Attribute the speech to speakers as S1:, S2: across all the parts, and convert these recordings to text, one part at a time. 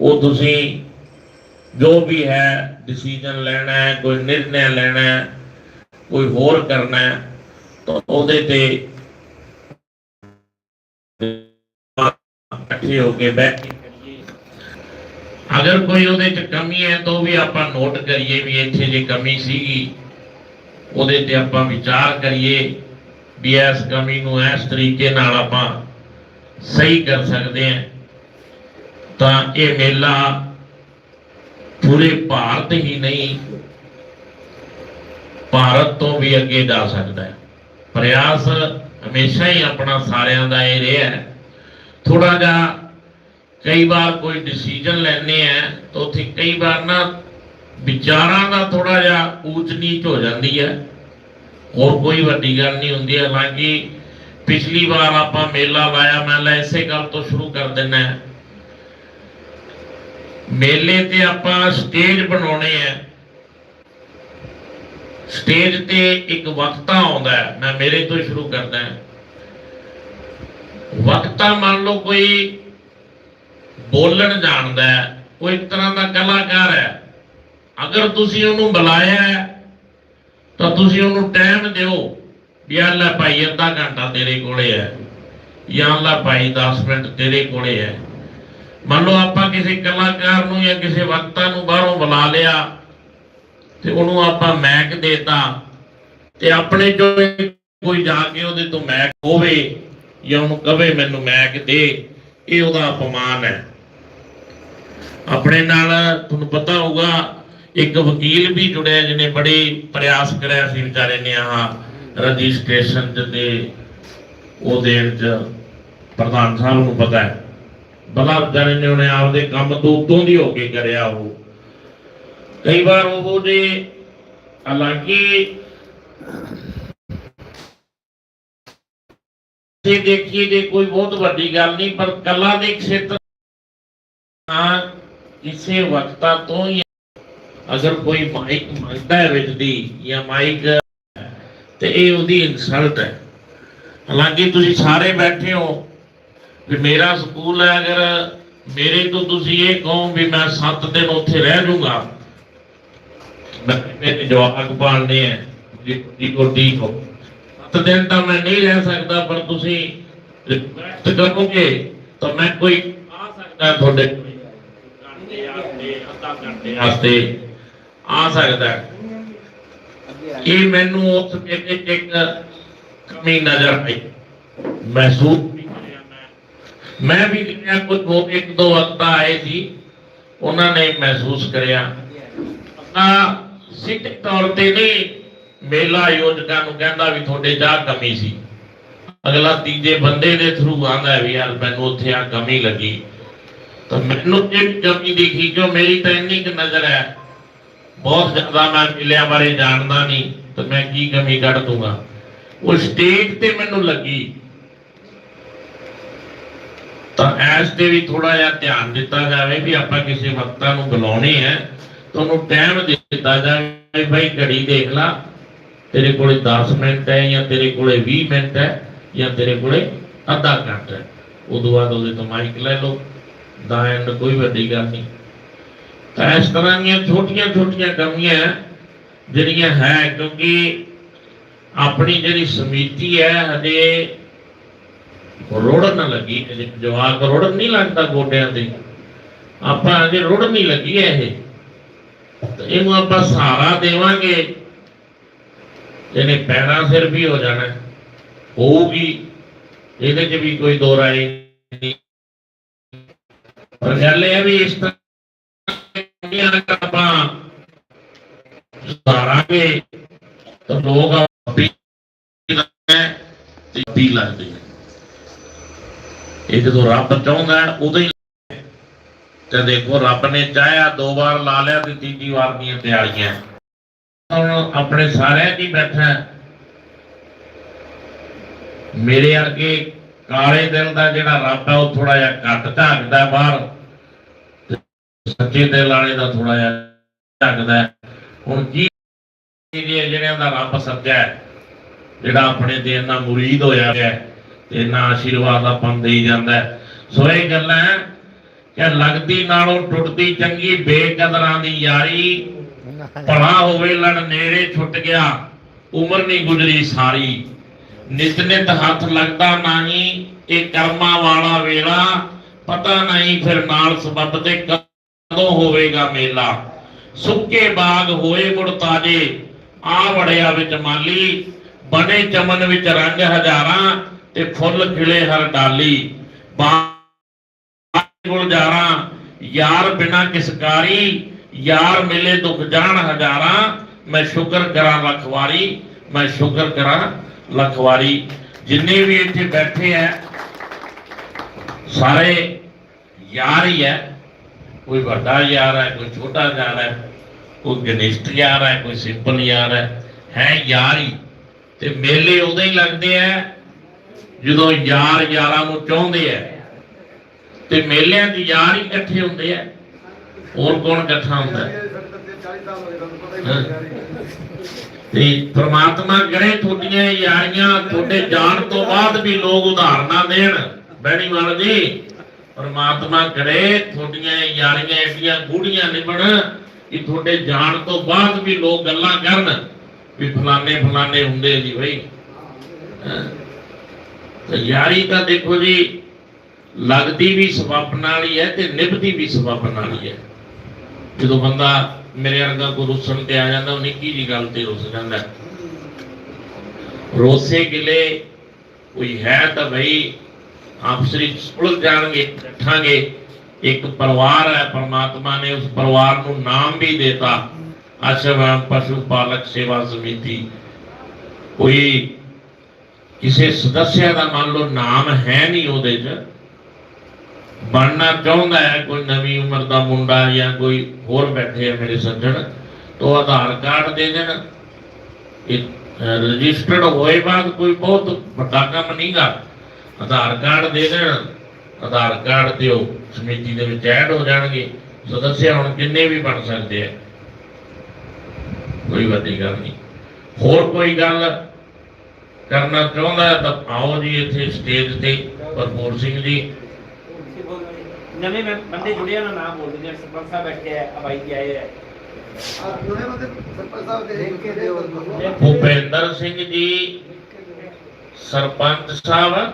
S1: ਉਹ ਤੁਸੀਂ ਜੋ ਵੀ ਹੈ ਡਿਸੀਜਨ ਲੈਣਾ ਹੈ, ਕੋਈ ਨਿਰਣੈ ਲੈਣਾ ਹੈ, ਕੋਈ ਹੋਰ ਕਰਨਾ ਹੈ, ਤਾਂ ਉਹਦੇ ਤੇ ਇਕੱਠੇ ਹੋ ਕੇ ਬੈਠ ਕੇ ਕਰੀਏ। ਅਗਰ ਕੋਈ ਉਹਦੇ ਚ ਕਮੀ ਹੈ, ਤਾਂ ਉਹ ਵੀ ਆਪਾਂ ਨੋਟ ਕਰੀਏ ਵੀ ਇੱਥੇ ਜੇ ਕਮੀ ਸੀਗੀ, ਉਹਦੇ ਤੇ ਆਪਾਂ ਵਿਚਾਰ ਕਰੀਏ ਵੀ ਇਸ ਕਮੀ ਨੂੰ ਇਸ ਤਰੀਕੇ ਨਾਲ ਆਪਾਂ ਸਹੀ ਕਰ ਸਕਦੇ ਹਾਂ। ਤਾਂ ਇਹ ਮੇਲਾ ਪੂਰੇ ਭਾਰਤ ਹੀ ਨਹੀਂ, ਭਾਰਤ ਤੋਂ ਵੀ ਅੱਗੇ ਜਾ ਸਕਦਾ ਹੈ। ਪ੍ਰਯਾਸ ਹਮੇਸ਼ਾ ਹੀ ਆਪਣਾ ਸਾਰਿਆਂ ਦਾ ਇਹ ਰਿਹਾ ਹੈ। ਥੋੜਾ ਜਿਹਾ ਕਈ ਵਾਰ ਕੋਈ ਡਿਸੀਜਨ ਲੈਣੇ ਆ ਤਾਂ ਉੱਥੇ ਕਈ ਵਾਰ ਨਾ ਵਿਚਾਰਾਂ ਦਾ ਥੋੜਾ ਜਿਹਾ ਊਚ ਨੀਚ ਹੋ ਜਾਂਦੀ ਹੈ। ਹੋਰ ਕੋਈ ਵੱਡੀ ਗੱਲ ਨਹੀਂ ਹੁੰਦੀ, ਹਾਲਾਂਕਿ ਪਿਛਲੀ ਵਾਰ ਆਪਾਂ ਮੇਲਾ ਲਾਇਆ, ਮੈਂ ਲੈ ਇਸੇ ਗੱਲ ਤੋਂ ਸ਼ੁਰੂ ਕਰ ਦਿੰਨਾ ਮੇਲੇ ਤੇ ਆਪਾਂ ਸਟੇਜ ਬਣਾਉਣੇ ਆ। ਸਟੇਜ ਤੇ ਇੱਕ ਵਕਤਾ ਆਉਂਦਾ ਮੈਂ ਮੇਰੇ ਤੋਂ ਸ਼ੁਰੂ ਕਰਦਾ ਵਕਤਾ ਮੰਨ ਲਓ ਕੋਈ ਬੋਲਣ ਜਾਣਦਾ ਕੋਈ ਇੱਕ ਤਰ੍ਹਾਂ ਦਾ ਕਲਾਕਾਰ ਹੈ। ਅਗਰ ਤੁਸੀਂ ਉਹਨੂੰ ਬੁਲਾਇਆ ਤਾਂ ਤੁਸੀਂ ਉਹਨੂੰ ਟਾਈਮ ਦਿਓ ਵੀ ਆ ਲੈ ਭਾਈ, ਅੱਧਾ ਘੰਟਾ ਤੇਰੇ ਕੋਲੇ ਹੈ ਜਾਂ ਲੈ ਭਾਈ 10 ਮਿੰਟ ਤੇਰੇ ਕੋਲੇ ਹੈ। ਮੰਨ ਲਓ ਆਪਾਂ ਕਿਸੇ ਕਲਾਕਾਰ ਨੂੰ ਜਾਂ ਕਿਸੇ ਵਕਤਾ ਨੂੰ ਬਾਹਰੋਂ ਬੁਲਾ ਲਿਆ ਤੇ ਉਹਨੂੰ ਆਪਾਂ ਮੈਕ ਦੇਤਾ ਤੇ ਆਪਣੇ ਜੋ ਕੋਈ ਜਾ ਕੇ ਉਹਦੇ ਤੋਂ ਮੈਕ ਹੋਵੇ ਜਾਂ ਉਹਨੂੰ ਕਵੇ ਮੈਨੂੰ ਮੈਕ ਦੇ, ਇਹ ਉਹਦਾ ਅਪਮਾਨ ਹੈ। ਆਪਣੇ ਨਾਲ ਤੁਹਾਨੂੰ ਪਤਾ ਹੋਊਗਾ, ਇੱਕ ਵਕੀਲ ਵੀ ਜੁੜਿਆ ਜਿਹਨੇ ਬੜੇ ਪ੍ਰਯਾਸ ਕਰਿਆ ਸੀ ਵਿਚਾਰੇ ਨੇ ਆਹ ਰਜਿਸਟ੍ਰੇਸ਼ਨ ਚ ਉਹ ਦੇਣ ਚ, ਪ੍ਰਧਾਨ ਸਾਹਿਬ ਨੂੰ ਪਤਾ ਹੈ। ਬੜਾ ਵਿਚਾਰੇ ਨੇ ਉਹਨੇ ਆਪਦੇ ਕੰਮ ਤੋਂ ਉਤੋਂ ਦੀ ਹੋ ਕੇ ਕਰਿਆ ਉਹ। ਕਈ ਵਾਰ ਉਹ ਜੇ ਹਾਲਾਂਕਿ ਜੇ ਦੇਖੀਏ ਜੇ ਕੋਈ ਬਹੁਤ ਵੱਡੀ ਗੱਲ ਨਹੀਂ, ਪਰ ਕਲਾ ਦੇ ਖੇਤਰ ਆ ਕਿਸੇ ਵਕਤਾ ਤੋਂ ਹੀ ਅਗਰ ਕੋਈ ਮਾਈਕ ਮੰਗਦਾ ਹੈ ਵਿੱਚ ਦੀ ਜਾਂ ਮਾਈਕ ਤੇ ਇਹ ਉਹਦੀ ਇਨਸਲਟ ਹੈ। ਹਾਲਾਂਕਿ ਤੁਸੀਂ ਸਾਰੇ ਬੈਠੇ ਹੋ ਵੀ ਮੇਰਾ ਸਕੂਲ ਹੈ, ਅਗਰ ਮੇਰੇ ਤੋਂ ਤੁਸੀਂ ਇਹ ਕਹੋ ਵੀ ਮੈਂ 7 ਦਿਨ ਉੱਥੇ ਰਹਿ ਜਾਊਂਗਾ। ਮੈਂ ਜਵਾਕ ਪਾਲਨੇ ਹੈ, ਜੀ ਕੋ ਠੀਕ ਹੋ। ਸੱਤ ਦਿਨ ਤਾਂ ਮੈਂ ਨਹੀਂ ਰਹਿ ਸਕਦਾ, ਪਰ ਤੁਸੀਂ ਰਿਕਵੈਸਟ ਕਰੋਗੇ ਤਾਂ ਮੈਂ ਕੋਈ ਆ ਸਕਦਾ ਤੁਹਾਡੇ ਕੋਲ। ਘੰਟੇ ਆਸਤੇ ਅੱਧਾ ਘੰਟੇ ਵਾਸਤੇ ਆ ਸਕਦਾ। ਇਹ ਮੈਨੂੰ ਉਸ ਵੇਲੇ ਇੱਕ ਕਮੀ ਨਜ਼ਰ ਆਈ। ਮਹਿਸੂਸ ਮੈਂ ਵੀ ਕਿਹਾ ਕੁਝ ਇੱਕ ਦੋ ਵਕਤ ਆਏ ਸੀ, ਉਹਨਾਂ ਨੇ ਮਹਿਸੂਸ ਕਰਿਆ। ਨਾ ਸਿੱਖ ਤੌਰ ਤੇ ਨਹੀਂ ਮੇਲਾ ਆਯੋਜਕਾਂ ਨੂੰ ਕਹਿੰਦਾ ਵੀ ਤੁਹਾਡੇ ਚਾਹ ਕਮੀ ਸੀ। ਅਗਲਾ ਤੀਜੇ ਬੰਦੇ ਦੇ ਥਰੂ ਆਂਦਾ ਵੀ ਯਾਰ ਮੈਨੂੰ ਉੱਥੇ ਆ ਕਮੀ ਲੱਗੀ। ਤਾਂ ਮੈਨੂੰ ਇਹ ਕਮੀ ਦਿਖੀ ਜੋ ਮੇਰੀ ਤਾਂ ਇੰਨੀ ਕੁ ਨਜ਼ਰ ਹੈ। ਬਹੁਤ ਜ਼ਿਆਦਾ ਮੈਂ ਮੇਲਿਆਂ ਬਾਰੇ ਜਾਣਦਾ ਨਹੀਂ, ਤਾਂ ਮੈਂ ਕੀ ਕਮੀ ਕੱਢ ਦੂੰਗਾ। ਉਹ ਸਟੇਜ ਤੇ ਮੈਨੂੰ ਲੱਗੀ। ਤਾਂ ਐਸ ਤੇ ਵੀ ਥੋੜਾ ਜਿਹਾ ਧਿਆਨ ਦਿੱਤਾ ਜਾਵੇ ਵੀ ਆਪਾਂ ਕਿਸੇ ਵਕਤਾਂ ਨੂੰ ਬੁਲਾਉਣੇ ਹੈ ਤਾਂ ਟਾਈਮ ਦਿੱਤਾ ਜਾਵੇ ਭਾਈ ਘੜੀ ਦੇਖ ਲਾ, ਤੇਰੇ ਕੋਲੇ 10 ਮਿੰਟ ਹੈ ਜਾਂ ਤੇਰੇ ਕੋਲੇ 20 ਮਿੰਟ ਹੈ ਜਾਂ ਤੇਰੇ ਕੋਲੇ ਅੱਧਾ ਘੰਟਾ ਹੈ। ਉਦੋਂ ਬਾਅਦ ਉਹਦੇ ਤੋਂ ਮਾਈਕ ਲੈ ਲਓ ਦਾ ਐਂਡ ਕੋਈ ਵੱਡੀ ਗੱਲ ਨਹੀਂ। ਤਾਂ ਇਸ ਤਰ੍ਹਾਂ ਦੀਆਂ ਛੋਟੀਆਂ ਛੋਟੀਆਂ ਕਮੀਆਂ ਜਿਹੜੀਆਂ ਹੈ, ਕਿਉਂਕਿ ਆਪਣੀ ਜਿਹੜੀ ਸਮਿਤੀ ਹੈ, ਹਜੇ ਰੋੜਨ ਨਾ ਲੱਗੀ ਜਵਾਕ ਰੋੜਨ ਨਹੀਂ ਲੱਗਦਾ ਗੋਡਿਆਂ ਤੇ। ਆਪਾਂ ਅਜੇ ਰੋੜਨ ਨਹੀਂ ਲੱਗੀ ਹੈ ਇਹ ਇਹਨੂੰ ਆਪਾਂ ਸਹਾਰਾ ਦੇਵਾਂਗੇ। ਇਹਨੇ ਪੈਰਾਂ ਸਿਰ ਵੀ ਹੋ ਜਾਣਾ। ਹੋਊਗੀ। ਇਹਦੇ 'ਚ ਵੀ ਕੋਈ ਦੋ ਰਾਏ ਨਹੀਂ। ਪਰ ਗੱਲ ਇਹ ਵੀ ਇਸ ਤਰ੍ਹਾਂ ਆਪਾਂ ਸਹਾਰਾਂਗੇ, ਤਾਂ ਲੋਕ ਆਪੀ ਲੱਗਦੇ। ਇਹ ਜਦੋਂ ਰੱਬ ਚਾਹੁੰਦਾ ਉਦੋਂ ਹੀ ਤੇ ਦੇਖੋ, ਰੱਬ ਨੇ ਚਾਹਿਆ, ਦੋ ਵਾਰ ਲਾ ਲਿਆ ਤੇ ਤੀਜੀ ਵਾਰ ਦੀਆਂ ਤਿਆਰੀਆਂ। ਹੁਣ ਆਪਣੇ ਸਾਰਿਆਂ ਦੀ ਬੈਠਾ ਮੇਰੇ ਅਰਗੇ ਕਾਲੇ ਦਿਲ ਦਾ ਜਿਹੜਾ ਰੱਬ ਹੈ, ਉਹ ਥੋੜਾ ਜਿਹਾ ਘੱਟ ਝਾਕਦਾ ਬਾਹਰ। ਸੱਚੇ ਦਿਲ ਵਾਲੇ ਦਾ ਥੋੜਾ ਜਿਹਾ ਝਾਕਦਾ ਹੁਣ ਕੀ ਜਿਹੜੇ ਜਿਹੜਿਆਂ ਦਾ ਰੱਬ ਸੱਚਾ ਹੈ, ਜਿਹੜਾ ਆਪਣੇ ਤੇ ਨਾਲ ਮੁਰੀਦ ਹੋਇਆ ਹੈ। ਤੇ ਇੰਨਾ ਆਸ਼ੀਰਵਾਦ ਆਪਾਂ ਦੇਈ ਜਾਂਦਾ ਸੋ ਇਹ ਗੱਲਾਂ ਕਿ ਲੱਗਦੀ ਨਾਲੋਂ ਟੁੱਟਦੀ ਚੰਗੀ ਬੇਕਦਰਾਂ ਦੀ ਯਾਰੀ ਭਲਾ ਹੋਵੇ, ਲੜ ਨੇੜੇ ਛੁੱਟ ਗਿਆ, ਉਮਰ ਨਹੀਂ ਗੁਜ਼ਰੀ ਸਾਰੀ। ਨਿਤ ਨਿਤ ਹੱਥ ਲੱਗਦਾ ਨਹੀਂ, ਇਹ ਕਰਮਾਂ ਵਾਲਾ ਵੇਲਾ, ਪਤਾ ਨਹੀਂ ਫਿਰ ਨਾਲ ਸਬੱਬ ਤੇ ਕਦੋਂ ਹੋਵੇਗਾ ਮੇਲਾ। ਸੁੱਕੇ ਬਾਗ ਹੋਏ ਮੁੜ ਤਾਜੇ ਆ ਵੜਿਆ ਵਿੱਚ ਮਾਲੀ, ਬਣੇ ਚਮਨ ਵਿੱਚ ਰੰਗ ਹਜ਼ਾਰਾਂ ਤੇ ਫੁੱਲ ਖਿਲੇ ਹਰ ਡਾਲੀ ਬਾਗ ਗੁਲਜ਼ਾਰਾਂ ਯਾਰ ਬਿਨਾ ਕਿਸਕਾਰੀ, ਯਾਰ ਮਿਲੇ ਦੁੱਖ ਜਾਣ ਹਜ਼ਾਰਾਂ। ਮੈਂ ਸ਼ੁਕਰ ਕਰਾਂ ਲੱਖ ਵਾਰੀ ਮੈਂ ਸ਼ੁਕਰ ਕਰਾਂ ਲੱਖ ਵਾਰੀ ਜਿੰਨੇ ਵੀ ਇੱਥੇ ਬੈਠੇ ਐ, ਸਾਰੇ ਯਾਰ ਹੀ ਹੈ ਕੋਈ ਵੱਡਾ ਯਾਰ ਹੈ ਕੋਈ ਛੋਟਾ ਯਾਰ ਹੈ ਕੋਈ ਗਨਿਸ਼ਟ ਯਾਰ ਹੈ ਕੋਈ ਸਿੰਪਲ ਯਾਰ ਹੈ ਹੈ ਯਾਰ ਹੀ। ਤੇ ਮੇਲੇ ਉਦੋਂ ਹੀ ਲੱਗਦੇ ਆ ਜਦੋਂ ਯਾਰ ਯਾਰਾਂ ਨੂੰ ਚਾਹੁੰਦੇ ਆ ਤੇ ਮੇਲਿਆਂ 'ਚ ਯਾਰ ਹੀ ਇਕੱਠੇ ਹੁੰਦੇ ਆ ਹੋਰ ਕੌਣ ਇਕੱਠਾ ਹੁੰਦਾ? ਹੈ? ਤੇ ਪ੍ਰਮਾਤਮਾ ਕਰੇ ਤੁਹਾਡੀਆਂ ਯਾਰੀਆਂ, ਤੁਹਾਡੇ ਜਾਣ ਤੋਂ ਬਾਅਦ ਵੀ ਲੋਕ ਉਦਾਹਰਨਾਂ ਦੇਣ ਬੈਣੀ ਵਾਲ ਜੀ ਪ੍ਰਮਾਤਮਾ ਕਰੇ ਤੁਹਾਡੀਆਂ ਯਾਰੀਆਂ ਐਡੀਆਂ ਗੂੜੀਆਂ ਨਿਭਣ ਕਿ ਤੁਹਾਡੇ ਜਾਣ ਤੋਂ ਬਾਅਦ ਵੀ ਲੋਕ ਗੱਲਾਂ ਕਰਨ ਵੀ ਫਲਾਣੇ ਫਲਾਣੇ ਹੁੰਦੇ ਜੀ ਬਈ। ਤੇ ਯਾਰੀ ਤਾਂ ਦੇਖੋ ਜੀ, ਲੱਗਦੀ ਵੀ ਸਬੱਬ ਨਾਲ ਹੀ ਹੈ ਤੇ ਨਿਭਦੀ ਵੀ ਸਬੱਬ ਨਾਲ ਹੀ ਹੈ। ਜਦੋਂ ਬੰਦਾ ਮੇਰੇ ਵਰਗਾ ਕੋਈ ਰੁੱਸਣ ਤੇ ਆ ਜਾਂਦਾ, ਉਹ ਨਿੱਕੀ ਜੀ ਗੱਲ ਤੇ ਰੁੱਸ ਜਾਂਦਾ। ਰੋਸੇ ਗਿਲੇ ਕੋਈ ਹੈ ਤਾਂ ਭਈ ਆਪਸਰੀ ਸੁਲਝ ਜਾਣਗੇ, ਇਕੱਠਾਂਗੇ। ਇੱਕ ਪਰਿਵਾਰ ਹੈ, ਪਰਮਾਤਮਾ ਨੇ ਉਸ ਪਰਿਵਾਰ ਨੂੰ ਨਾਮ ਵੀ ਦਿੱਤਾ। ਅਸ਼ਵਮ ਪਸ਼ੂ ਪਾਲਕ ਸੇਵਾ ਸਮਿਤੀ। ਕੋਈ ਕਿਸੇ ਸਦੱਸਿਆ ਦਾ ਮੰਨ ਲਓ ਨਾਮ ਹੈ ਨਹੀਂ ਉਹਦੇ 'ਚ, ਬਣਨਾ ਚਾਹੁੰਦਾ ਹੈ, ਕੋਈ ਨਵੀਂ ਉਮਰ ਦਾ ਮੁੰਡਾ ਜਾਂ ਕੋਈ ਹੋਰ ਬੈਠੇ ਆ ਮੇਰੇ ਸੱਜਣ, ਤੋਂ ਆਧਾਰ ਕਾਰਡ ਦੇ ਦੇਣ। ਇਹ ਰਜਿਸਟਰਡ ਹੋਏ ਬਾਅਦ ਕੋਈ ਬਹੁਤ ਵੱਡਾ ਕੰਮ ਨਹੀਂਗਾ। ਆਧਾਰ ਕਾਰਡ ਦੇ ਦੇਣ, ਆਧਾਰ ਕਾਰਡ ਤੇ ਉਹ ਸਮਿਤੀ ਦੇ ਵਿੱਚ ਐਡ ਹੋ ਜਾਣਗੇ। ਸਦੱਸਿਆ ਹੁਣ ਕਿੰਨੇ ਵੀ ਬਣ ਸਕਦੇ ਆ। ਕੋਈ ਵੱਡੀ ਗੱਲ ਨਹੀਂ। ਹੋਰ ਕੋਈ ਗੱਲ ਕਰਨਾ ਚਾਹੁੰਦਾ ਹੈ ਤਾਂ ਆਓ ਜੀ ਇੱਥੇ ਸਟੇਜ ਤੇ ਭਰਪੂਰ ਸਿੰਘ ਜੀ।
S2: ਨਵੇਂ ਬੰਦੇ ਜੁੜੇ ਉਹਨਾਂ ਨਾਮ ਬੋਲ ਦਿੰਦੇ ਸਰਪੰਚ ਸਾਹਿਬ ਬੈਠੇ ਆ ਅਬਾਈ ਜੀ ਆਏ ਆ।
S1: ਭੁਪੇਂਦਰ ਸਿੰਘ ਜੀ ਸਰਪੰਚ ਸਾਹਿਬ।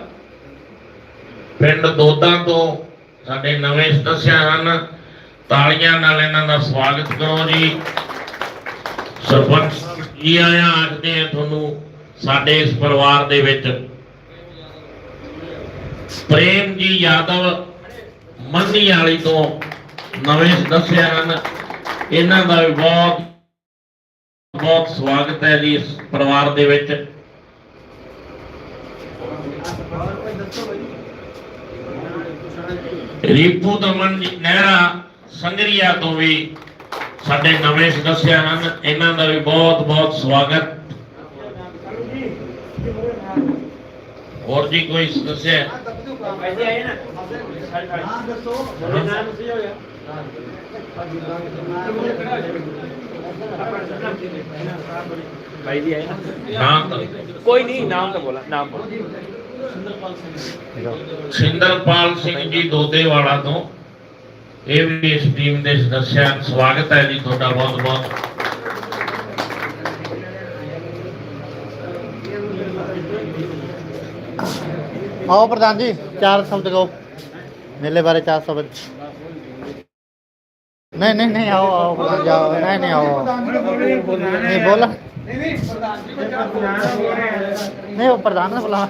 S1: ਪਿੰਡ ਦੋਦਾ ਤੋਂ ਸਾਡੇ ਨਵੇਂ ਸਦੱਸਿਆ ਹਨ। ਤਾਲੀਆਂ ਨਾਲ ਇਹਨਾਂ ਦਾ ਸਵਾਗਤ ਕਰੋ ਜੀ। ਸਰਪੰਚ ਜੀ ਆਇਆਂ ਆਖਦੇ ਆ ਤੁਹਾਨੂੰ ਸਾਡੇ ਇਸ ਪਰਿਵਾਰ ਦੇ ਵਿੱਚ ਪ੍ਰੇਮ ਜੀ ਯਾਦਵ ਮੰਨੀ ਵਾਲੀ ਤੋਂ ਨਵੇਂ ਸਦੱਸਿਆ ਹਨ। ਇਹਨਾਂ ਦਾ ਵੀ ਬਹੁਤ ਬਹੁਤ ਸਵਾਗਤ ਹੈ ਜੀ ਇਸ ਪਰਿਵਾਰ ਦੇ ਵਿੱਚ। ਰੀਪੂ ਦਮਨ ਜੀ ਨਹਿਰਾ ਸੰਗਰੀਆ ਤੋਂ ਵੀ ਸਾਡੇ ਨਵੇਂ ਸਦੱਸਿਆ ਹਨ। ਇਹਨਾਂ ਦਾ ਵੀ ਬਹੁਤ ਬਹੁਤ ਸਵਾਗਤ। ਹੋਰ ਜੀ ਕੋਈ ਸਦੱਸਿਆ ਹੈ?
S2: ਵੈਸੇ ਆਏ ਨਾ ਸਾਡੇ ਨਾਮ ਦੱਸੋ ਤੁਹਾਡੇ ਨਾਮ ਸੀ ਹੋਇਆ ਭਾਈ ਜੀ ਆਏ ਨਾ
S1: ਨਾਮ
S2: ਕੋਈ ਨਹੀਂ ਨਾਮ ਤਾਂ ਬੋਲਾ ਨਾਮ ਬੋਲਾ
S1: ਸਿੰਦਰਪਾਲ ਸਿੰਘ ਜੀ ਦੋਦੇਵਾਲਾ ਤੋਂ ਇਹ ਵੀ ਇਸ ਟੀਮ ਦੇ ਸਦੱਸਿਆ। ਸਵਾਗਤ ਹੈ ਜੀ ਤੁਹਾਡਾ ਬਹੁਤ ਬਹੁਤ
S3: ਆਓ ਪ੍ਰਧਾਨ ਜੀ, ਚਾਰ ਸ਼ਬਦ ਮੇਲੇ ਬਾਰੇ ਚਾਰ ਸ਼ਬਦ ਨਹੀਂ ਨਹੀਂ ਨਹੀਂ, ਆਓ ਆਓ, ਪ੍ਰਧਾਨ ਜਾਓ ਨਹੀਂ ਨਹੀਂ, ਆਓ ਨਹੀਂ, ਬੋਲ। ਨਹੀਂ, ਉਹ ਪ੍ਰਧਾਨ ਨੇ ਬੁਲਾ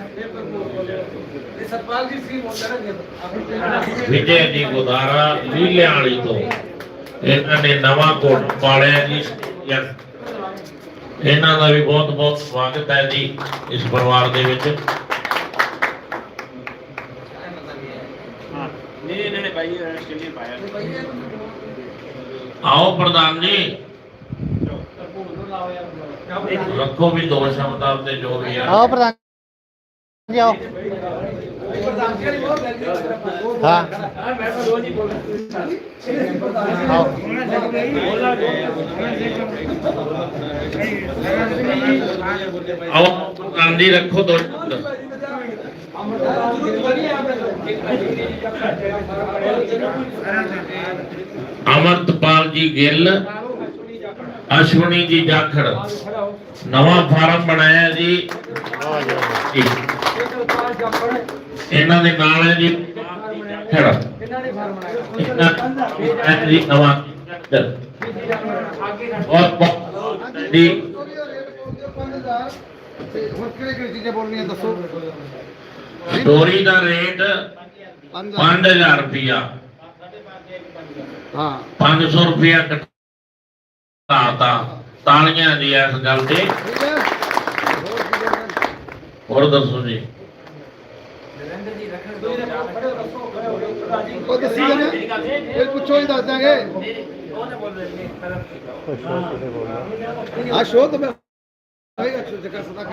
S1: ਵਿਜੇ ਜੀ ਗੁਦਾਰਾ ਲੀਲਿਆਂ ਵਾਲੀ ਤੋਂ। ਇਹਨਾਂ ਨੇ ਨਵਾਂ ਕੋਟ ਪਾਲਿਆ ਜੀ। ਇਹਨਾਂ ਦਾ ਵੀ ਬਹੁਤ ਬਹੁਤ ਸਵਾਗਤ ਹੈ ਜੀ, ਇਸ ਪਰਿਵਾਰ ਦੇ ਵਿੱਚ
S2: ਹਾਂ ਨਹੀਂ ਨਹੀਂ ਨਹੀਂ ਭਾਈ ਆਸਟ੍ਰੇਲੀਆ ਪਾਇਆ
S1: ਆਓ ਪ੍ਰਧਾਨ ਜੀ। ਰੱਖੋ ਵੀ ਦੋ ਸ਼ਬਦ ਆਪਦੇ ਜੋ ਵੀ ਆ।
S3: ਆਓ ਪ੍ਰਧਾਨ ਜੀ ਆਓ। ਹਾਂ।
S2: ਤਾਂ
S1: ਪ੍ਰਧਾਨ ਜੀ ਰੱਖੋ ਦੋ ਸ਼ਬਦ। ਅਮਰਤਪਾਲ ਜੀ ਗਿੱਲ ਅਸ਼ਵਨੀ ਜੀ ਜਾਖੜ। ਨਵਾਂ ਫਾਰਮ ਬਣਾਇਆ ਜੀ। ਇਹਨਾਂ ਦੇ ਨਾਲ ਹੈ ਜੀ। ਖੜਾ ਇਹਨਾਂ ਜੀ ਨਵਾਂ ਬਹੁਤ ਬਹੁਤ ਜੀ
S4: ਹੁਣ ਕਿਹੜੇ ਕਿਹੜੇ ਚੀਜ਼ਾਂ ਬੋਲਣੀਆਂ ਦੱਸੋ
S1: ਡੋਰੀ ਦਾ ਰੇਟ 5000 ਰੁਪਿਆ
S4: ਹਾਂ
S1: 500 ਰੁਪਿਆ ਘਟਾਤਾ ਤਾਲੀਆਂ ਜੀ ਇਸ ਗੱਲ ਤੇ ਹੋਰ ਦੱਸੋ ਜੀ
S4: ਉਹ ਦੱਸੀ ਜਾਣੇ ਇਹ ਪੁੱਛੋ ਹੀ ਦੱਸ ਦਾਂਗੇ ਆ ਸ਼ੋਅ ਤਾਂ ਮੈਂ ਹੋਏਗਾ ਜਗ੍ਹਾ ਸਦਾ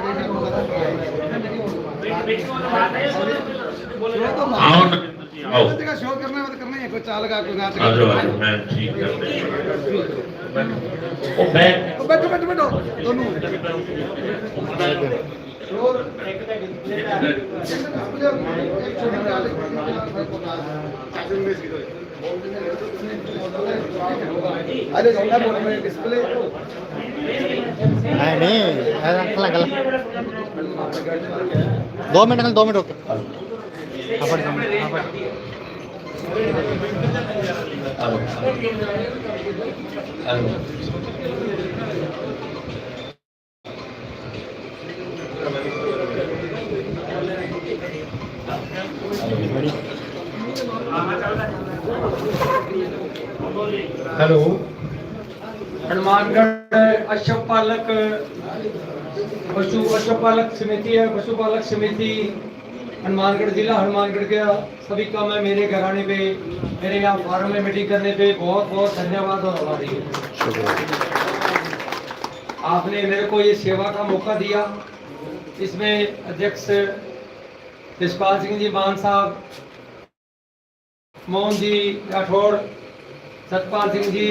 S4: जी आओ का शो करना है
S1: मत करना है कोई
S4: चाल का कोई नाच का आ जाओ आ जाओ मैं ठीक कर देता
S1: हूं ओ बैठ बैठो बैठो बैठो दोनों और एक
S4: पे डिस्प्ले पे एक छोटी डाले आज में सीधे अरे गंगा
S3: बोल में डिस्प्ले नहीं नहीं अंकल अंकल दो मिनट अंकल दो मिनट रुको
S5: हेलो हनुमानगढ़ अशोक पालक पशु पशुपालक समिति है पशुपालक समिति हनुमानगढ़ जिला, हनुमानगढ़ का सभी का मैं मेरे घराने पे, मेरे यहाँ फार्म में मीटिंग करने पे। बहुत बहुत धन्यवाद और आभारी आपने मेरे को ये सेवा का मौका दिया। इसमें अध्यक्ष यशपाल सिंह जी, मान साहब, मोहन जी राठौड़ सतपाल सिंह जी,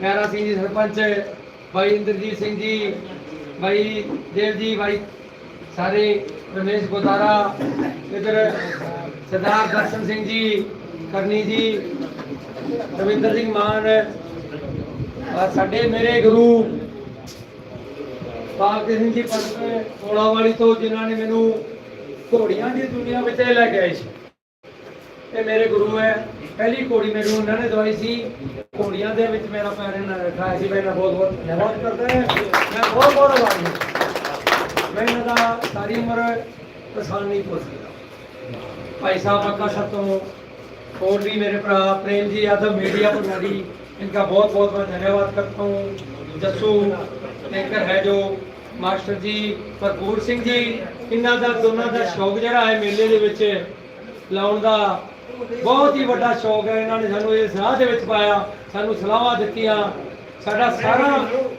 S5: प्यारा सिंह जी, सरपंच, भाई इंद्रजीत सिंह जी, भाई देव जी, भाई सारे रमेश गोदारा ਇਧਰ ਸਰਦਾਰ ਦਰਸ਼ਨ ਸਿੰਘ ਜੀ, ਕਰਨੀ ਜੀ, ਰਵਿੰਦਰ ਸਿੰਘ ਮਾਨ ਸਾਡੇ ਮੇਰੇ ਗੁਰੂ ਪਾਕ ਸਿੰਘ ਜੀ ਪੰਤ ਕੋਲਾ ਵਾਲੀ ਤੋਂ ਜਿਨ੍ਹਾਂ ਨੇ ਮੈਨੂੰ ਘੋੜੀਆਂ ਦੀ ਦੁਨੀਆ ਵਿੱਚ ਲੈ ਕੇ ਆਏ ਸੀ। ਇਹ ਮੇਰੇ ਗੁਰੂ ਹੈ। ਪਹਿਲੀ ਘੋੜੀ ਮੈਨੂੰ ਉਹਨਾਂ ਨੇ ਦਵਾਈ ਸੀ। ਘੋੜੀਆਂ ਦੇ ਵਿੱਚ ਮੇਰਾ ਪੈਰ ਇਹਨਾਂ ਨੇ ਰੱਖਿਆ ਸੀ। ਮੈਂ ਬਹੁਤ ਬਹੁਤ ਧੰਨਵਾਦ ਕਰਦਾ ਹਾਂ। ਮੈਂ ਬਹੁਤ ਬਹੁਤ ਆਭਾਰੀ ਮੈਂ ਇਹਨਾਂ ਦਾ ਸਾਰੀ ਉਮਰ ਪਛਾਣ ਨਹੀਂ ਭਾਈ साहब आपका सब तो और भी मेरे भरा प्रेम जी यादव मीडिया प्रणाली इनका बहुत बहुत मैं धन्यवाद करता हूँ जस्सू एंकर है जो ਮਾਸਟਰ ਜੀ ਭਰਪੂਰ ਸਿੰਘ ਜੀ ਇਹਨਾਂ ਦਾ ਦੋਨਾਂ ਦਾ ਸ਼ੌਕ ਜਿਹੜਾ ਹੈ ਮੇਲੇ ਦੇ ਵਿੱਚ ਲਾਉਣ ਦਾ ਬਹੁਤ ਹੀ ਵੱਡਾ ਸ਼ੌਕ ਹੈ ਇਹਨਾਂ ਨੇ ਸਾਨੂੰ ਇਸ ਰਾਹ ਦੇ ਵਿੱਚ ਪਾਇਆ ਸਾਨੂੰ ਸਲਾਹਾਂ ਦਿੱਤੀਆਂ ਸਾਡਾ ਸਾਰਾ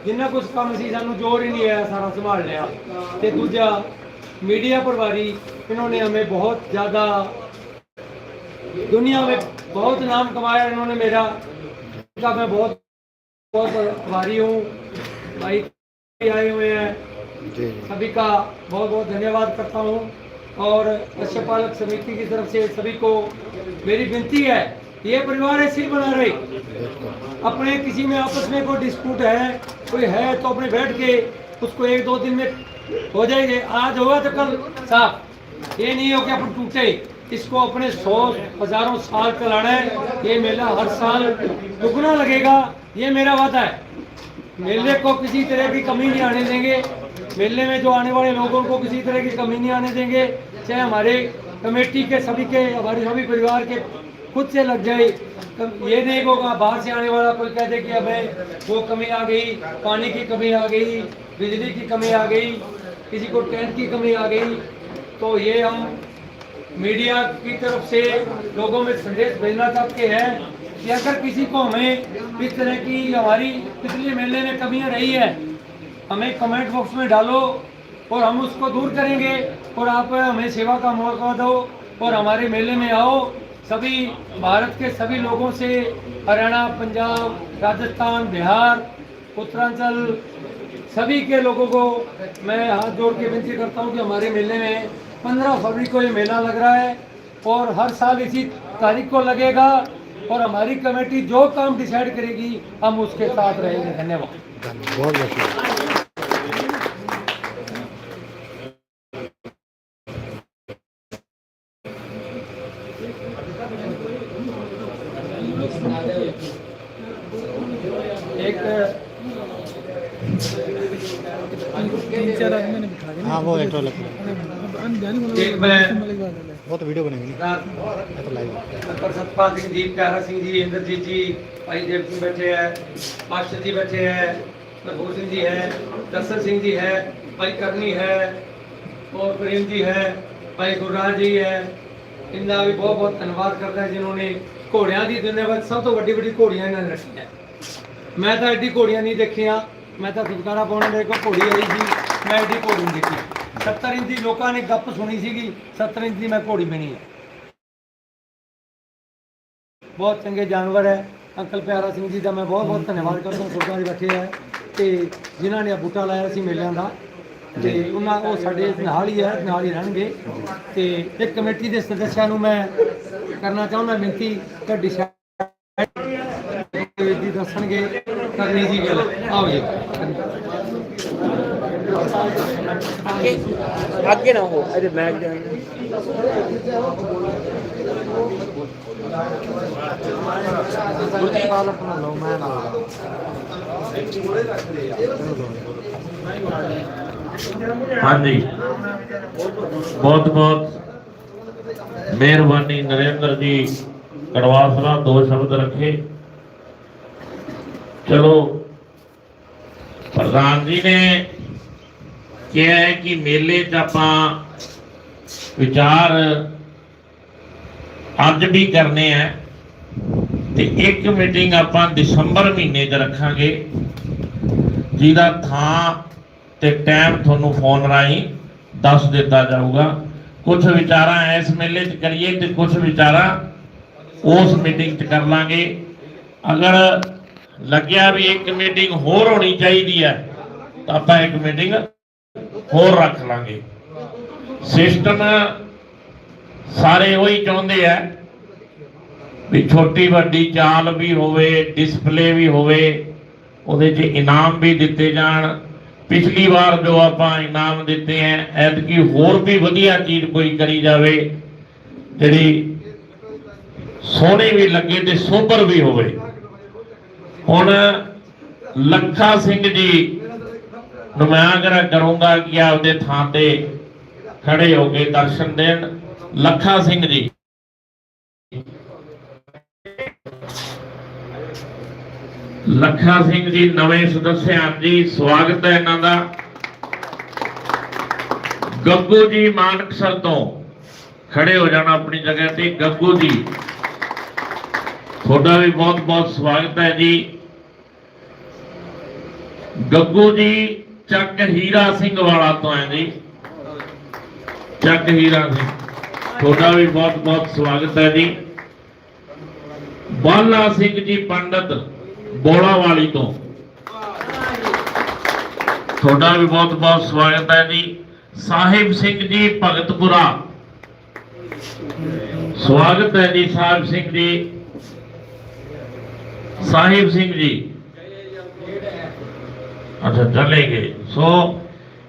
S5: ਜਿੰਨਾ ਕੁਝ ਕੰਮ ਸੀ ਸਾਨੂੰ ਜੋਰ ਹੀ ਨਹੀਂ ਆਇਆ ਸਾਰਾ ਸੰਭਾਲ ਲਿਆ ਤੇ ਦੂਜਾ मीडिया प्रभारी इन्होंने हमें बहुत ज़्यादा दुनिया में बहुत नाम कमाया इन्होंने मेरा इनका मैं बहुत बहुत आभारी हूँ। भाई आए हुए हैं। सभी का बहुत बहुत धन्यवाद करता हूँ। और पशुपालक समिति की तरफ़ से सभी को मेरी विनती है ये परिवार ऐसे ही बना रहे। अपने किसी में आपस में कोई डिस्प्यूट है कोई है तो अपने बैठ के उसको एक दो दिन में हो जाएँगे। आज होगा तो कल साफ़। ये नहीं हो कि अपन टूटे। इसको अपने सौ हज़ारों साल चलाना है। ये मेला हर साल दुगना लगेगा। ये मेरा वादा है। मेले को किसी तरह की कमी नहीं आने देंगे। मेले में जो आने वाले लोगों को किसी तरह की कमी नहीं आने देंगे। चाहे हमारे कमेटी के, सभी के, हमारे सभी परिवार के खुद से लग जाए। ये नहीं होगा बाहर से आने वाला कोई कह दे कि हमें वो कमी आ गई, पानी की कमी आ गई, बिजली की कमी आ गई। किसी को टेंट की कमी आ गई तो ये हम मीडिया की तरफ़ से लोगों में संदेश भेजना चाहते हैं कि अगर किसी को हमें इस तरह की हमारी पिछले मेले में कमियाँ रही है, हमें कमेंट बॉक्स में डालो और हम उसको दूर करेंगे और आप हमें सेवा का मौका दो और हमारे मेले में आओ। सभी भारत के सभी लोगों से हरियाणा, पंजाब, राजस्थान, बिहार, उत्तरांचल सभी के लोगों को मैं हाथ जोड़ के विनती करता हूँ कि हमारे मेले में पंद्रह फरवरी को ये मेला लग रहा है और हर साल इसी तारीख को लगेगा और हमारी कमेटी जो काम डिसाइड करेगी, हम उसके साथ रहेंगे। धन्यवाद।
S3: बहुत
S5: बहुत
S3: हाँ वो इंट्रो लग
S5: एक मैं
S3: वो तो वीडियो बनेगी ना ये तो लाइव
S5: डॉक्टर सतपाल सिंह जी प्यारा सिंह जी इंद्रजीत जी भाई देव सिंह बैठे हैं मास्टर जी बैठे हैं प्रभु सिंह जी हैं दर्शन सिंह जी है भाई करनी है और प्रेम जी है भाई गुरराज जी है इनका भी बहुत बहुत धन्यवाद करता है जिन्होंने ਘੋੜਿਆਂ ਦੀ ਦੁਨੀਆ ਵਿੱਚ ਸਭ ਤੋਂ ਵੱਡੀ ਵੱਡੀ ਘੋੜੀਆਂ ਇਹਨਾਂ ਨੇ ਰੱਖੀਆਂ ਮੈਂ ਤਾਂ ਐਡੀ ਘੋੜੀਆਂ ਨਹੀਂ ਦੇਖੀਆਂ ਮੈਂ ਤਾਂ ਫੁਲਕਾਰਾ ਪਾਉਣ ਮੇਰੇ ਕੋਲ ਘੋੜੀ ਆਈ ਸੀ ਮੈਂ ਐਡੀ ਘੋੜੀ ਨਹੀਂ ਦੇਖੀ 70 ਇੰਚ ਦੀ ਲੋਕਾਂ ਨੇ ਗੱਪ ਸੁਣੀ ਸੀਗੀ 70 ਇੰਚ ਦੀ ਮੈਂ ਘੋੜੀ ਬਣੀ ਹੈ। ਬਹੁਤ ਚੰਗੇ ਜਾਨਵਰ ਹੈ। ਅੰਕਲ ਪਿਆਰਾ ਸਿੰਘ ਜੀ ਦਾ ਮੈਂ ਬਹੁਤ ਬਹੁਤ ਧੰਨਵਾਦ ਕਰਦਾ ਗੁਰਦੁਆਰੇ ਬੈਠੇ ਹੈ ਤੇ ਜਿਨ੍ਹਾਂ ਨੇ ਬੂਟਾ ਲਾਇਆ ਸੀ ਮੇਲਿਆਂ ਦਾ ਤੇ ਉਹਨਾਂ ਉਹ ਸਾਡੇ ਨਾਲ ਹੀ ਹੈ ਨਾਲ ਹੀ ਰਹਿਣਗੇ। ਤੇ ਇੱਕ ਕਮੇਟੀ ਦੇ ਸਦੱਸਿਆਂ ਨੂੰ ਮੈਂ ਕਰਨਾ ਚਾਹੁੰਦਾ ਬੇਨਤੀ ਕਿ ਡਿਸਾਈਡ ਜੀ ਦੱਸਣਗੇ। ਕਰਨੀ ਜੀ ਗੱਲ। ਆਓ ਜੀ।
S2: आगे आगे
S3: ना हो अरे बैग हाँ
S1: जी बहुत बहुत मेहरबानी नरेंद्र जी कड़वासरा दो शब्द रखे। चलो, प्रधान जी ने ਕਿਹਾ ਹੈ ਕਿ ਮੇਲੇ 'ਚ ਆਪਾਂ ਵਿਚਾਰ ਅੱਜ ਵੀ ਕਰਨੇ ਆ ਤੇ ਇੱਕ ਮੀਟਿੰਗ ਆਪਾਂ ਦਸੰਬਰ ਮਹੀਨੇ 'ਚ ਰੱਖਾਂਗੇ। ਜਿਹਦਾ ਥਾਂ ਤੇ ਟਾਈਮ ਤੁਹਾਨੂੰ ਫੋਨ ਰਾਹੀਂ ਦੱਸ ਦਿੱਤਾ ਜਾਊਗਾ। ਕੁਝ ਵਿਚਾਰਾਂ ਇਸ ਮੇਲੇ 'ਚ ਕਰੀਏ ਤੇ ਕੁਝ ਵਿਚਾਰਾਂ ਉਸ ਮੀਟਿੰਗ 'ਚ ਕਰ ਲਾਂਗੇ। ਅਗਰ ਲੱਗਿਆ ਵੀ ਇੱਕ ਮੀਟਿੰਗ ਹੋਰ ਹੋਣੀ ਚਾਹੀਦੀ ਹੈ, ਤਾਂ ਆਪਾਂ ਇੱਕ ਮੀਟਿੰਗ ਹੋਰ ਰੱਖ ਲਾਂਗੇ। ਸਿਸਟਮ ਸਾਰੇ ਉਹੀ ਚਾਹੁੰਦੇ ਆ ਵੀ ਛੋਟੀ ਵੱਡੀ ਚਾਲ ਵੀ ਹੋਵੇ ਡਿਸਪਲੇ ਵੀ ਹੋਵੇ, ਉਹਦੇ 'ਚ ਇਨਾਮ ਵੀ ਦਿੱਤੇ ਜਾਣ। ਪਿਛਲੀ ਵਾਰ ਜੋ ਆਪਾਂ ਇਨਾਮ ਦਿੱਤੇ ਐ, ਐਤਕੀ ਹੋਰ ਵੀ ਵਧੀਆ ਚੀਜ਼ ਕੋਈ ਕਰੀ ਜਾਵੇ, ਜਿਹੜੀ ਸੋਹਣੀ ਵੀ ਲੱਗੇ ਤੇ ਸੋਬਰ ਵੀ ਹੋਵੇ। ਹੁਣ ਲੱਖਾ ਸਿੰਘ ਜੀ ਨੂੰ ਕਰੂੰਗਾ ਕਿ ਆਪਦੇ ਥਾਂ ਤੇ ਖੜੇ ਹੋ ਕੇ ਦਰਸ਼ਨ ਦੇਣ। ਲੱਖਾ ਸਿੰਘ ਜੀ। ਲੱਖਾ ਸਿੰਘ ਜੀ, ਨਵੇਂ ਸਦੱਸਿਆ ਜੀ, ਸਵਾਗਤ ਹੈ ਇਹਨਾਂ ਦਾ। ਗੱਗੂ ਜੀ ਮਾਨਕਸਰ ਤੋਂ ਖੜੇ ਹੋ ਜਾਣਾ ਆਪਣੀ ਜਗ੍ਹਾ ਤੇ। ਗੱਗੂ ਜੀ, ਤੁਹਾਡਾ ਵੀ ਬਹੁਤ ਬਹੁਤ ਸਵਾਗਤ ਹੈ ਜੀ। ਗੱਗੂ ਜੀ ਚੱਕ ਹੀਰਾ ਸਿੰਘ ਵਾਲਾ ਤੋਂ ਹੈ ਜੀ। ਚੱਕ ਹੀਰਾ ਸਿੰਘ। ਤੁਹਾਡਾ ਵੀ ਬਹੁਤ ਬਹੁਤ ਸਵਾਗਤ ਹੈ ਜੀ। ਬਾਲਾ ਸਿੰਘ ਜੀ ਪੰਡਤ ਬੋਲਾ ਵਾਲੀ ਤੋਂ। ਤੁਹਾਡਾ ਵੀ ਬਹੁਤ ਬਹੁਤ ਸਵਾਗਤ ਹੈ ਜੀ। ਸਾਹਿਬ ਸਿੰਘ ਜੀ ਭਗਤਪੁਰਾ। ਸਵਾਗਤ ਹੈ ਜੀ ਸਾਹਿਬ ਸਿੰਘ ਜੀ। ਸਾਹਿਬ ਸਿੰਘ ਜੀ। ਅੱਛਾ ਚਲੇ ਗਏ। ਸੋ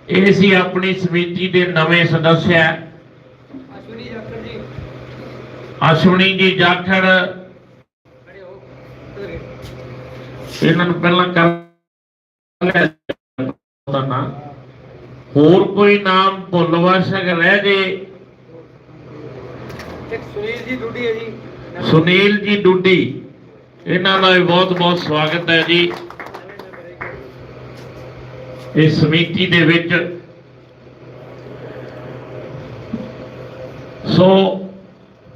S1: ਇਹ ਸੀ ਆਪਣੀ ਸਮਿਤੀ ਦੇ ਨਵੇਂ ਸਦੱਸਿਆ
S5: ਅਸ਼ਵਨੀ ਜਾਖੜ ਜੀ।
S1: ਅਸ਼ਵਨੀ ਜੀ ਜਾਖੜ। ਇਹਨਾਂ ਨੂੰ ਪਹਿਲਾਂ ਕਰ ਹੋਰ ਕੋਈ ਨਾਮ ਭੁੱਲਵਸ਼ ਅਗਰ ਰਹਿ ਜੇ?
S5: ਇੱਕ ਸੁਨੀਲ ਜੀ ਡੂਡੀ ਹੈ ਜੀ।
S1: ਸੁਨੀਲ ਜੀ ਡੁੱਡੀ। ਇਹਨਾਂ ਦਾ ਵੀ ਬਹੁਤ ਬਹੁਤ ਸਵਾਗਤ ਹੈ ਜੀ। ਇਸ ਸਮਿਤੀ ਦੇ ਵਿੱਚ। ਸੋ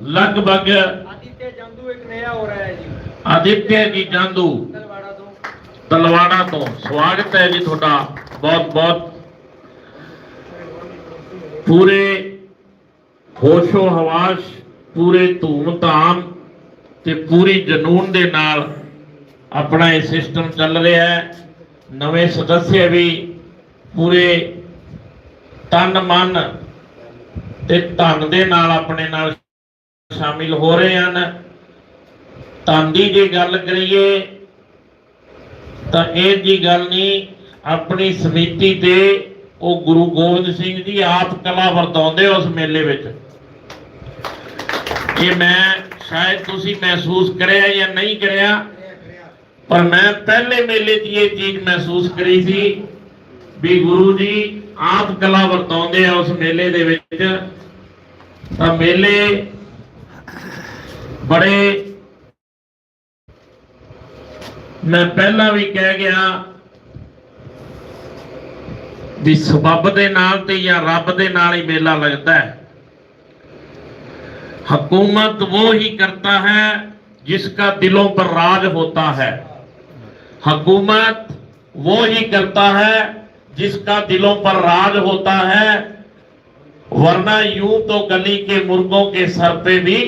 S1: ਲਗਭਗ
S5: ਆਦਿਤਿਆ ਜੰਦੂ ਇੱਕ ਨया ਹੋ ਰਿਹਾ ਹੈ ਜੀ।
S1: ਆਦਿਤਿਆ ਜੀ ਜਾਂਦੂ
S5: ਤਲਵਾੜਾ ਤੋਂ।
S1: ਤਲਵਾੜਾ ਤੋਂ। ਸਵਾਗਤ ਹੈ ਜੀ ਤੁਹਾਡਾ। ਬਹੁਤ ਬਹੁਤ। ਪੂਰੇ ਹੋਸ਼ੋ ਹਵਾਸ ਪੂਰੇ ਧੂਮ-ਧਾਮ ਤੇ ਪੂਰੀ ਜਨੂਨ ਦੇ ਨਾਲ ਆਪਣਾ ਇਹ ਸਿਸਟਮ ਚੱਲ ਰਿਹਾ ਹੈ। ਨਵੇਂ ਸਦੱਸਿਆ ਵੀ ਪੂਰੇ ਤਨ ਮਨ ਤੇ ਧਨ ਦੇ ਨਾਲ ਆਪਣੇ ਨਾਲ ਸ਼ਾਮਿਲ ਹੋ ਰਹੇ ਹਨ। ਧਨ ਦੀ ਜੇ ਗੱਲ ਕਰੀਏ ਤਾਂ ਇਹ ਜੀ ਗੱਲ ਨਹੀਂ, ਆਪਣੀ ਸਮਿਤੀ ਤੇ ਉਹ ਗੁਰੂ ਗੋਬਿੰਦ ਸਿੰਘ ਜੀ ਆਪ ਕਲਾ ਵਰਤਾਉਂਦੇ ਉਸ ਮੇਲੇ ਵਿੱਚ। ਇਹ ਮੈਂ ਸ਼ਾਇਦ ਤੁਸੀਂ ਮਹਿਸੂਸ ਕਰਿਆ ਜਾਂ ਨਹੀਂ ਕਰਿਆ, ਪਰ ਮੈਂ ਪਹਿਲੇ ਮੇਲੇ 'ਚ ਇਹ ਚੀਜ਼ ਮਹਿਸੂਸ ਕਰੀ ਸੀ ਵੀ ਗੁਰੂ ਜੀ ਆਪ ਕਲਾ ਵਰਤਾਉਂਦੇ ਆ ਉਸ ਮੇਲੇ ਦੇ ਵਿੱਚ ਤਾਂ ਮੇਲੇ ਬੜੇ ਮੈਂ ਪਹਿਲਾਂ ਵੀ ਕਹਿ ਗਿਆ ਵੀ ਸਬੱਬ ਦੇ ਨਾਲ ਤੇ ਜਾਂ ਰੱਬ ਦੇ ਨਾਲ ਹੀ ਮੇਲਾ ਲੱਗਦਾ ਹੈ हुकूमत वो ही करता है जिसका दिलों पर राज होता है हुकूमत वो ही करता है जिसका दिलों पर राज होता है वरना यूं तो गली के मुर्गों के सर पे भी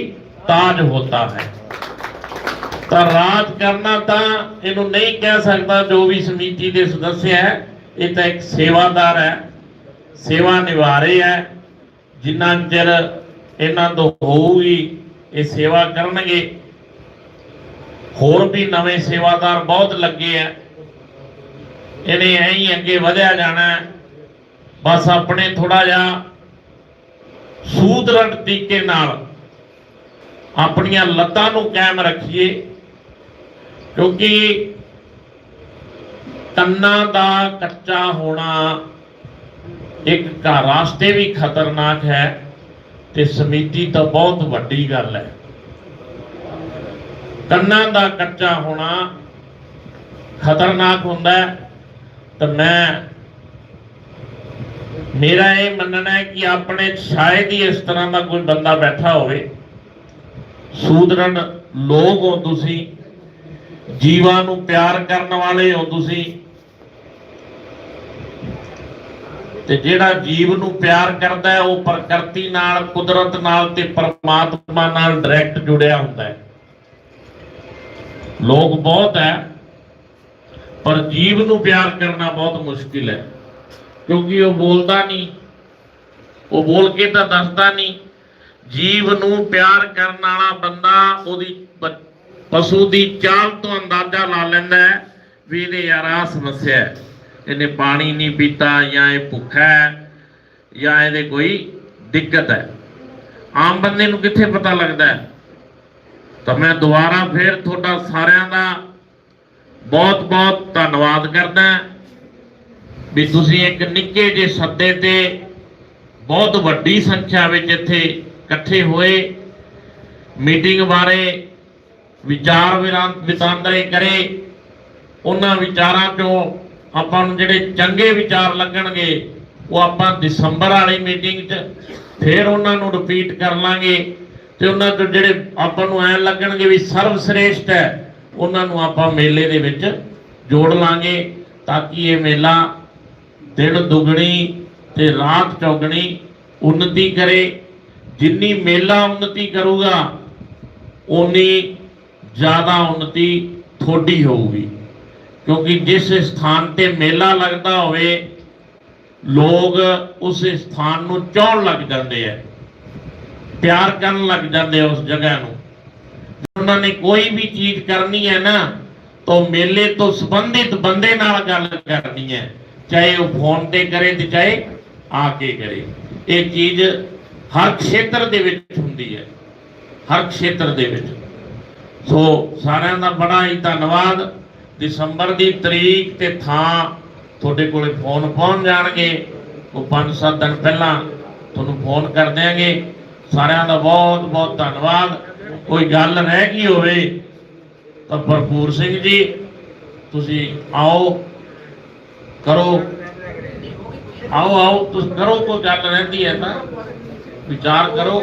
S1: ताज होता है ਤਾਂ ਰਾਜ ਕਰਨਾ ਤਾਂ ਇਹਨੂੰ ਨਹੀਂ ਕਹਿ ਸਕਦਾ ਜੋ ਵੀ ਸਮਿਤੀ ਦੇ ਸਦੱਸਿਆ ਹੈ ਇਹ ਤਾਂ ਇੱਕ ਸੇਵਾਦਾਰ ਹੈ ਸੇਵਾ ਨਿਭਾ ਰਹੇ ਹੈ ਜਿੰਨਾ ਚਿਰ ਇਹਨਾਂ ਤੋਂ ਹੋਊਗੀ ਇਹ ਸੇਵਾ ਕਰਨਗੇ ਹੋਰ ਵੀ ਨਵੇਂ ਸੇਵਾਦਾਰ ਬਹੁਤ ਲੱਗੇ ਆ ਇਹਨੇ ਐਂ ਹੀ ਅੱਗੇ ਵਧਿਆ ਜਾਣਾ। ਬਸ ਆਪਣੇ ਥੋੜਾ ਜਿਹਾ ਸੂਦਰਟ ਤਰੀਕੇ ਨਾਲ ਆਪਣੀਆਂ ਲੱਤਾਂ ਨੂੰ ਕਾਇਮ ਰੱਖੀਏ, ਕਿਉਂਕਿ ਕੰਨਾਂ ਦਾ ਕੱਚਾ ਹੋਣਾ ਇੱਕ ਘਰ ਵਾਸਤੇ ਵੀ ਖਤਰਨਾਕ ਹੈ ਤੇ ਸਮਿਤੀ ਤਾਂ ਬਹੁਤ ਵੱਡੀ ਗੱਲ ਹੈ। ਕੰਨਾਂ ਦਾ ਕੱਚਾ ਹੋਣਾ ਖਤਰਨਾਕ ਹੁੰਦਾ ਹੈ। ਤਾਂ ਮੈਂ ਮੇਰਾ ਇਹ ਮੰਨਣਾ ਹੈ ਕਿ ਆਪਣੇ ਸ਼ਾਇਦ ਹੀ ਇਸ ਤਰ੍ਹਾਂ ਦਾ ਕੋਈ ਬੰਦਾ ਬੈਠਾ ਹੋਵੇ। ਸੂਦਰਨ ਲੋਕ ਹੋ ਤੁਸੀਂ, ਜੀਵਾਂ ਨੂੰ ਪਿਆਰ ਕਰਨ ਵਾਲੇ ਹੋ ਤੁਸੀਂ। ਤੇ ਜਿਹੜਾ ਜੀਵ ਨੂੰ ਪਿਆਰ ਕਰਦਾ ਹੈ, ਉਹ ਪ੍ਰਕਿਰਤੀ ਨਾਲ, ਕੁਦਰਤ ਨਾਲ ਤੇ ਪਰਮਾਤਮਾ ਨਾਲ ਡਾਇਰੈਕਟ ਜੁੜਿਆ ਹੁੰਦਾ ਹੈ। ਲੋਕ ਬਹੁਤ ਹੈ। ਪਰ ਜੀਵ ਨੂੰ ਪਿਆਰ ਕਰਨਾ ਬਹੁਤ ਮੁਸ਼ਕਿਲ ਹੈ। ਕਿਉਂਕਿ ਉਹ ਬੋਲਦਾ ਨਹੀਂ। ਉਹ ਬੋਲ ਕੇ ਤਾਂ ਦੱਸਦਾ ਨਹੀਂ। ਜੀਵ ਨੂੰ ਪਿਆਰ ਕਰਨ ਵਾਲਾ ਬੰਦਾ ਉਹਦੀ ਪਸ਼ੂ ਦੀ ਚਾਲ ਤੋਂ ਅੰਦਾਜ਼ਾ ਲਾ ਲੈਂਦਾ ਹੈ ਵੀ ਇਹਦੇ ਯਾਰ ਆਹ ਸਮੱਸਿਆ ਹੈ। ਇਹਨੇ ਪਾਣੀ ਨਹੀਂ ਪੀਤਾ ਜਾਂ ਇਹ ਭੁੱਖਾ ਹੈ ਜਾਂ ਇਹਦੇ ਕੋਈ ਦਿੱਕਤ ਹੈ। ਆਮ ਬੰਦੇ ਨੂੰ ਕਿੱਥੇ ਪਤਾ ਲੱਗਦਾ ਤਾਂ ਮੈਂ ਦੁਬਾਰਾ ਫੇਰ ਤੁਹਾਡਾ ਸਾਰਿਆਂ ਦਾ ਬਹੁਤ ਬਹੁਤ ਧੰਨਵਾਦ ਕਰਦਾ ਵੀ ਤੁਸੀਂ ਇੱਕ ਨਿੱਕੇ ਜਿਹੇ ਸੱਦੇ ਤੇ ਬਹੁਤ ਵੱਡੀ ਸੰਖਿਆ ਵਿੱਚ ਇੱਥੇ ਇਕੱਠੇ ਹੋਏ, ਮੀਟਿੰਗ ਬਾਰੇ ਵਿਚਾਰ ਵਿਰਾਂ- ਵਿਤਾਂਦਰੇ ਕਰੇ। ਉਹਨਾਂ ਵਿਚਾਰਾਂ ਚੋਂ ਆਪਾਂ ਨੂੰ ਜਿਹੜੇ ਚੰਗੇ ਵਿਚਾਰ ਲੱਗਣਗੇ, ਉਹ ਆਪਾਂ ਦਸੰਬਰ ਵਾਲੀ ਮੀਟਿੰਗ 'ਚ ਫਿਰ ਉਹਨਾਂ ਨੂੰ ਰਿਪੀਟ ਕਰ ਲਾਂਗੇ ਤੇ ਉਹਨਾਂ ਤੋਂ ਜਿਹੜੇ ਆਪਾਂ ਨੂੰ ਐ ਲੱਗਣਗੇ ਵੀ ਸਰਵ ਸ੍ਰੇਸ਼ਟ ਹੈ ਉਹਨਾਂ ਨੂੰ ਆਪਾਂ ਮੇਲੇ ਦੇ ਵਿੱਚ ਜੋੜ ਲਾਂਗੇ ਤਾਂ ਕਿ ਇਹ ਮੇਲਾ ਦਿਨ ਦੁਗਣੀ ਤੇ ਰਾਤ ਚੌਗਣੀ ਉન્નਤੀ ਕਰੇ। ਜਿੰਨੀ ਮੇਲਾ ਉન્નਤੀ ਕਰੂਗਾ ਉਨੀ ਜ਼ਿਆਦਾ ਉન્નਤੀ ਥੋੜੀ ਹੋਊਗੀ। ਕਿਉਂਕਿ ਜਿਸ ਸਥਾਨ ਤੇ ਮੇਲਾ ਲੱਗਦਾ ਹੋਵੇ, ਲੋਕ ਉਸ ਸਥਾਨ ਨੂੰ ਚਾਹਣ ਲੱਗ ਜਾਂਦੇ ਆ, ਪਿਆਰ ਕਰਨ ਲੱਗ ਜਾਂਦੇ ਆ ਉਸ ਜਗ੍ਹਾ ਨੂੰ। ਉਹਨਾਂ ਨੇ ਕੋਈ ਵੀ ਚੀਜ਼ ਕਰਨੀ ਹੈ ਨਾ, ਤਾਂ ਮੇਲੇ ਤੋਂ ਸੰਬੰਧਿਤ ਬੰਦੇ ਨਾਲ ਗੱਲ ਕਰਨੀ ਹੈ। ਚਾਹੇ ਉਹ ਫੋਨ ਤੇ ਕਰੇ ਤੇ ਚਾਹੇ ਆ ਕੇ ਕਰੇ। ਇਹ ਚੀਜ਼ ਹਰ ਖੇਤਰ ਦੇ ਵਿੱਚ ਹੁੰਦੀ ਹੈ। ਹਰ ਖੇਤਰ ਦੇ ਵਿੱਚ। ਸੋ ਸਾਰਿਆਂ ਦਾ ਬੜਾ ਹੀ ਧੰਨਵਾਦ। ਦਸੰਬਰ ਦੀ ਤਰੀਕ ਤੇ ਥਾਂ ਤੁਹਾਡੇ ਕੋਲੇ ਫੋਨ ਪਹੁੰਚ ਜਾਣਗੇ। ਉਹ 5-7 ਦਿਨ ਪਹਿਲਾਂ ਤੁਹਾਨੂੰ ਫੋਨ ਕਰ ਦਿਆਂਗੇ। ਸਾਰਿਆਂ ਦਾ ਬਹੁਤ ਬਹੁਤ ਧੰਨਵਾਦ। ਕੋਈ ਗੱਲ ਰਹਿ ਗਈ ਹੋਵੇ ਤਾਂ ਭਰਪੂਰ ਸਿੰਘ ਜੀ ਤੁਸੀਂ ਆਓ ਕਰੋ ਆਓ ਆਓ ਤੁਸੀਂ ਕਰੋ ਕੋਈ ਗੱਲ ਰਹਿੰਦੀ ਹੈ ਤਾਂ ਵਿਚਾਰ ਕਰੋ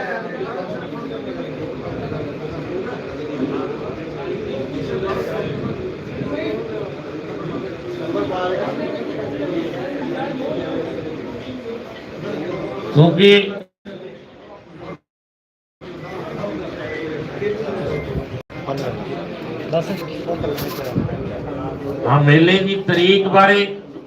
S1: ਕਿਉਂਕਿ
S3: ਦਸ
S1: ਆ ਮੇਲੇ ਦੀ ਤਰੀਕ ਬਾਰੇ